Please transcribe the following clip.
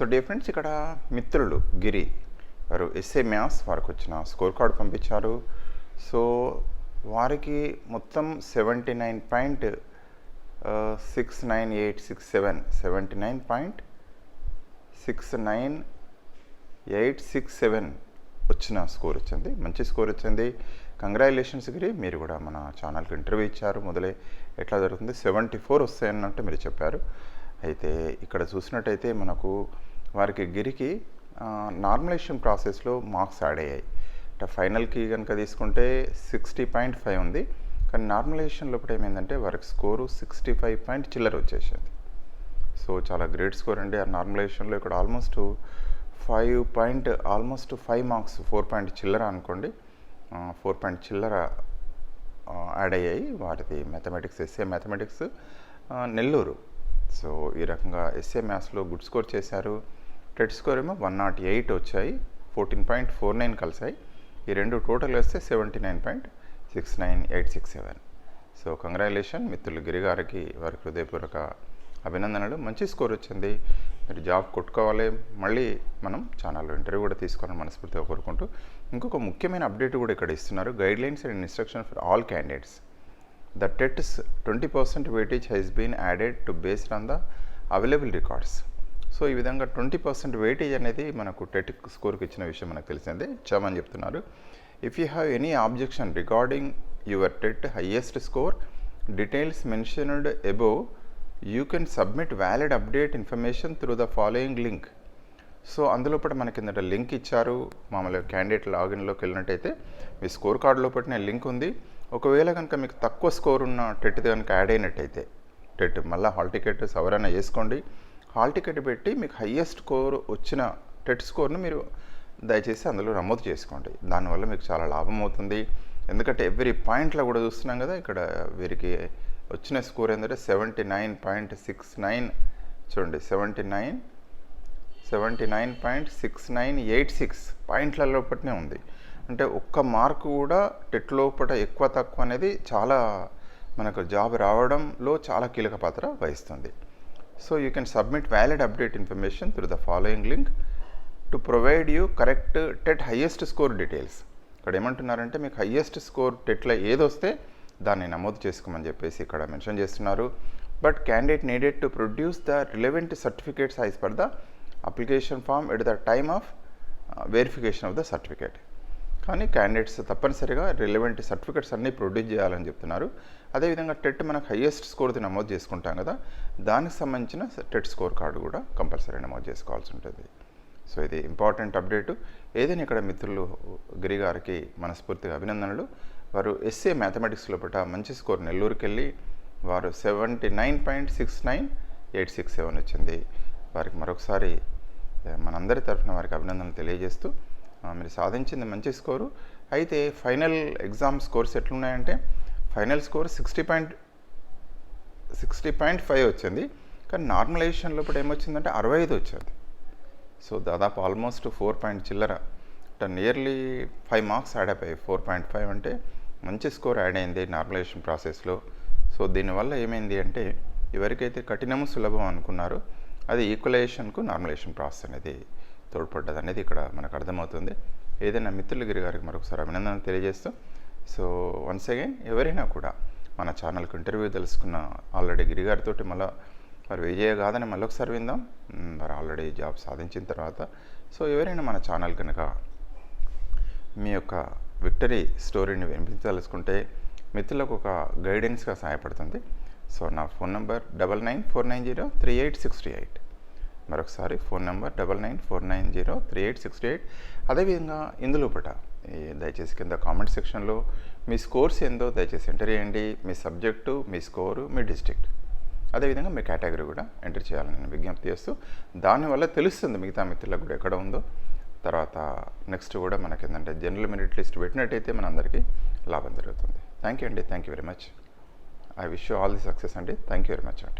So dear friends ఇక్కడ మిత్రులు గిరి వారు ఎస్ఏ మ్యాథ్స్ వారికి వచ్చిన స్కోర్ కార్డ్ పంపించారు. సో వారికి మొత్తం seventy nine point six nine eight six seven seventy nine point six nine eight six seven వచ్చిన స్కోర్ వచ్చింది. మంచి స్కోర్ వచ్చింది. కంగ్రాచులేషన్స్ గిరి మీరు కూడా మన ఛానల్కి ఇంటర్వ్యూ ఇచ్చారు మొదలే ఎట్లా జరుగుతుంది? సెవెంటీ ఫోర్ వస్తాయన్నట్టు మీరు చెప్పారు. అయితే ఇక్కడ చూసినట్టయితే మనకు వారికి గిరికి నార్మలైజేషన్ ప్రాసెస్లో మార్క్స్ యాడ్ అయ్యాయి. అంటే ఫైనల్కి కనుక తీసుకుంటే సిక్స్టీ పాయింట్ ఫైవ్ ఉంది. కానీ నార్మలైజేషన్ లోపల ఏమైందంటే వారికి స్కోరు సిక్స్టీ ఫైవ్ పాయింట్ చిల్లర వచ్చేసింది. సో చాలా గ్రేట్ స్కోర్ అండి. ఆ నార్మలైజేషన్లో ఇక్కడ almost five point almost five marks four point చిల్లర అనుకోండి. ఫోర్ పాయింట్ చిల్లర యాడ్ అయ్యాయి. వారిది mathematics SA mathematics Nellore. So ఈ రకంగా ఎస్ఏ మ్యాథ్స్లో గుడ్ స్కోర్ చేశారు. టెట్ స్కోర్ ఏమో వన్ నాట్ ఎయిట్ వచ్చాయి ఫోర్టీన్ పాయింట్ ఫోర్ నైన్ కలిసాయి. ఈ రెండు టోటల్ వేస్తే seventy nine point six nine eight six seven. So congratulation మిత్రులు గిరి గారికి వారికి హృదయపూర్వక అభినందనలు. మంచి స్కోర్ వచ్చింది. మీరు జాబ్ కొట్టుకోవాలి. మళ్ళీ మనం ఛానల్లో ఇంటర్వ్యూ కూడా తీసుకోవాలని మనస్ఫూర్తిగా కోరుకుంటూ ఇంకొక ముఖ్యమైన అప్డేట్ కూడా ఇక్కడ ఇస్తున్నారు. Guidelines and instruction for all candidates. The TET's twenty percent weightage has been added to based on the available records. So ఈ విధంగా ట్వంటీ పర్సెంట్ వెయిటేజ్ అనేది మనకు టెట్ స్కోర్కి ఇచ్చిన విషయం మనకు తెలిసిందే. ఇచ్చామని చెప్తున్నారు. If you have any objection regarding your TET highest score details mentioned above you can submit valid update information through the following link so అందులో కూడా మనకి కిందట లింక్ ఇచ్చారు. మామూలుగా క్యాండిడేట్ లాగిన్లోకి వెళ్ళినట్టయితే మీ స్కోర్ కార్డులో పట్టిన లింక్ ఉంది. ఒకవేళ కనుక మీకు తక్కువ స్కోర్ ఉన్న టెట్ కనుక యాడ్ అయినట్టయితే టెట్ మళ్ళీ హాల్ టికెట్ సవరణ చేసుకోండి. హాల్ టికెట్ పెట్టి మీకు హయ్యెస్ట్ స్కోర్ వచ్చిన టెట్ స్కోర్ను మీరు దయచేసి అందులో నమోదు చేసుకోండి. దానివల్ల మీకు చాలా లాభం అవుతుంది. ఎందుకంటే ఎవ్రీ పాయింట్లో కూడా చూస్తున్నాం కదా ఇక్కడ వీరికి వచ్చిన స్కోర్ ఏంటంటే seventy nine point six nine చూడండి seventy nine seventy nine point six nine eight six పాయింట్ల లోపలనే ఉంది. అంటే ఒక్క మార్కు కూడా టెట్ లోపల ఎక్కువ తక్కువ అనేది చాలా మనకు జాబ్ రావడంలో చాలా కీలక పాత్ర వహిస్తుంది. So you can submit valid update information through the following link to provide you correct TET highest score details ఇక్కడ ఏమంటున్నారంటే మీకు హయ్యెస్ట్ స్కోర్ టెట్లో ఏదొస్తే దాన్ని నమోదు చేసుకోమని చెప్పేసి ఇక్కడ మెన్షన్ చేస్తున్నారు. But candidate needed to produce the relevant certificates as per the application form at the time of verification of the certificate కానీ క్యాండిడేట్స్ తప్పనిసరిగా రిలవెంట్ సర్టిఫికేట్స్ అన్నీ ప్రొడ్యూస్ చేయాలని చెప్తున్నారు. అదేవిధంగా టెట్ మనకు హయ్యెస్ట్ స్కోర్ది నమోదు చేసుకుంటాం కదా దానికి సంబంధించిన టెట్ స్కోర్ కార్డు కూడా కంపల్సరీ నమోదు చేసుకోవాల్సి ఉంటుంది. సో ఇది ఇంపార్టెంట్ అప్డేటు ఏదైనా ఇక్కడ మిత్రులు గిరి గారికి మనస్ఫూర్తిగా అభినందనలు. వారు ఎస్ఏ మ్యాథమెటిక్స్ లోపల మంచి స్కోర్ నెల్లూరుకి వెళ్ళి వారు seventy nine point six nine eight six seven వచ్చింది. వారికి మరొకసారి మనందరి తరఫున వారికి అభినందనలు తెలియజేస్తూ మీరు సాధించింది మంచి స్కోరు. అయితే final exam scores ఎట్లున్నాయంటే final score sixty point sixty point five వచ్చింది. కానీ నార్మలైజేషన్ లోపల ఏమొచ్చిందంటే అరవై ఐదు వచ్చింది. సో దాదాపు ఆల్మోస్ట్ ఫోర్ పాయింట్ చిల్లర. అంటే నియర్లీ ఫైవ్ మార్క్స్ యాడ్ అయిపోయాయి. ఫోర్ పాయింట్ ఫైవ్ అంటే మంచి స్కోర్ యాడ్ అయింది నార్మలైజేషన్ ప్రాసెస్లో సో దీనివల్ల ఏమైంది అంటే ఎవరికైతే కఠినము సులభం అనుకున్నారో అది ఈక్వలైజేషన్కు నార్మలైజేషన్ ప్రాసెస్ అనేది తోడ్పడ్డది అనేది ఇక్కడ మనకు అర్థమవుతుంది. ఏదైనా మిత్రులగిరి గారికి మరొకసారి అభినందన తెలియజేస్తూ సో వన్స్ అగైన్ ఎవరైనా కూడా మన ఛానల్కి ఇంటర్వ్యూ తెలుసుకున్న ఆల్రెడీ గిరిగారితో మళ్ళీ మరి విజయ కాదని మళ్ళీ ఒకసారి విందాం మరి ఆల్రెడీ జాబ్ సాధించిన తర్వాత. సో ఎవరైనా మన ఛానల్ కనుక మీ యొక్క విక్టరీ స్టోరీని వినిపించదలుచుకుంటే మిత్రులకు ఒక గైడెన్స్గా సహాయపడుతుంది. సో నా phone number double nine four nine zero three eight sixty eight. మరొకసారి phone number double nine four nine zero three eight six eight. అదేవిధంగా ఇందులో పట దయచేసి కింద కామెంట్ సెక్షన్లో మీ స్కోర్స్ ఏందో దయచేసి ఎంటర్ చేయండి. మీ సబ్జెక్టు మీ స్కోరు మీ డిస్ట్రిక్ట్. అదేవిధంగా మీ కేటగిరీ కూడా ఎంటర్ చేయాలని నేను విజ్ఞప్తి చేస్తూ దానివల్ల తెలుస్తుంది మిగతా మిత్రులకు కూడా ఎక్కడ ఉందో. తర్వాత నెక్స్ట్ కూడా మనకి ఏంటంటే జనరల్ మెరిట్ లిస్ట్ పెట్టినట్టయితే మనందరికీ లాభం జరుగుతుంది. థ్యాంక్ యూ అండి. Thank you very much. I wish you all the success అండి. థ్యాంక్ యూ వెరీ మచ్ అండి.